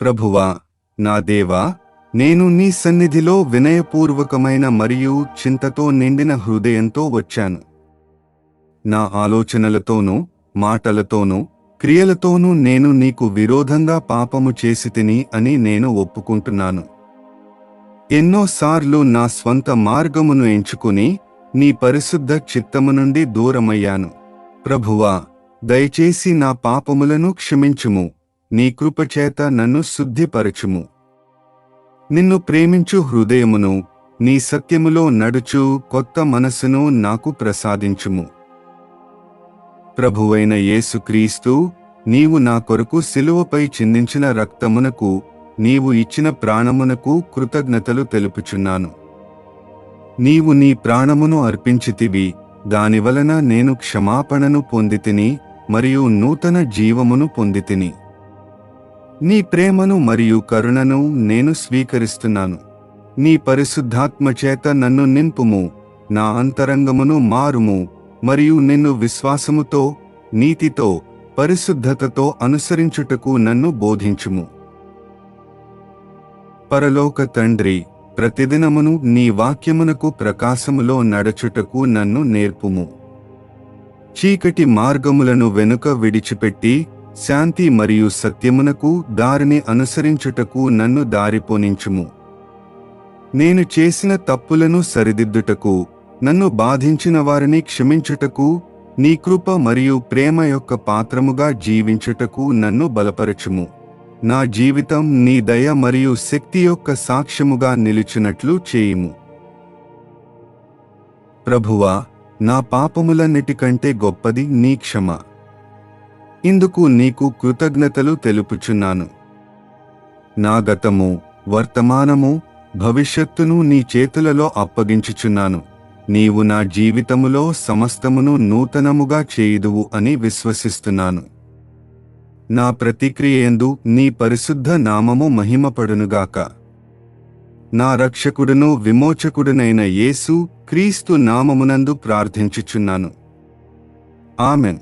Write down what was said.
ప్రభువా నా దేవా నేను నీ సన్నిధిలో వినయపూర్వకమైన మరియు చింతతో నిండిన హృదయంతో వచ్చాను. నా ఆలోచనలతోనూ మాటలతోనూ క్రియలతోనూ నేను నీకు విరోధంగా పాపము చేసి తిని అని నేను ఒప్పుకుంటున్నాను. ఎన్నోసార్లు నా స్వంత మార్గమును ఎంచుకుని నీ పరిశుద్ధ చిత్తము నుండి దూరమయ్యాను. ప్రభువా దయచేసి నా పాపములను క్షమించుము. నీ కృపచేత నన్ను శుద్ధిపరచుము. నిన్ను ప్రేమించు హృదయమును నీ సత్యములో నడుచు కొత్త మనసును నాకు ప్రసాదించుము. ప్రభువైన యేసుక్రీస్తు నీవు నా కొరకు శిలువపై చిందించిన రక్తమునకు నీవు ఇచ్చిన ప్రాణమునకు కృతజ్ఞతలు తెలుపుచున్నాను. నీవు నీ ప్రాణమును అర్పించితివి దానివలన నేను క్షమాపణను పొందితిని మరియు నూతన జీవమును పొందితిని. నీ ప్రేమను మరియు కరుణను నేను స్వీకరిస్తున్నాను. నీ పరిశుద్ధాత్మ చేత నన్ను నింపుము నా అంతరంగమును మారుము మరియు నిన్ను విశ్వాసముతో నీతితో పరిశుద్ధతతో అనుసరించుటకు నన్ను బోధించుము. పరలోక తండ్రి ప్రతిదినమును నీ వాక్యమునకు ప్రకాశములో నడచుటకు నన్ను నేర్పుము. చీకటి మార్గములను వెనుక విడిచిపెట్టి శాంతి మరియు సత్యమునకు దారిని అనుసరించుటకు నన్ను దారిపోనించుము. నేను చేసిన తప్పులను సరిదిద్దుటకు నన్ను బాధించిన వారిని క్షమించుటకు నీ కృప మరియు ప్రేమ యొక్క పాత్రముగా జీవించుటకు నన్ను బలపరచుము. నా జీవితం నీ దయ మరియు శక్తి యొక్క సాక్ష్యముగా నిలిచినట్లు చేయుము. ప్రభువా నా పాపములన్నిటికంటే గొప్పది నీ క్షమ. ఇందుకు నీకు కృతజ్ఞతలు తెలుపుచున్నాను. నా గతము వర్తమానము భవిష్యత్తును నీ చేతులలో అప్పగించుచున్నాను. నీవు నా జీవితములో సమస్తమును నూతనముగా చేయుదువు అని విశ్వసిస్తున్నాను. నా ప్రతిక్రియందు నీ పరిశుద్ధ నామము మహిమపడునుగాక. నా రక్షకుడును విమోచకుడునైన యేసు క్రీస్తు నామమునందు ప్రార్థించుచున్నాను. ఆమెన్.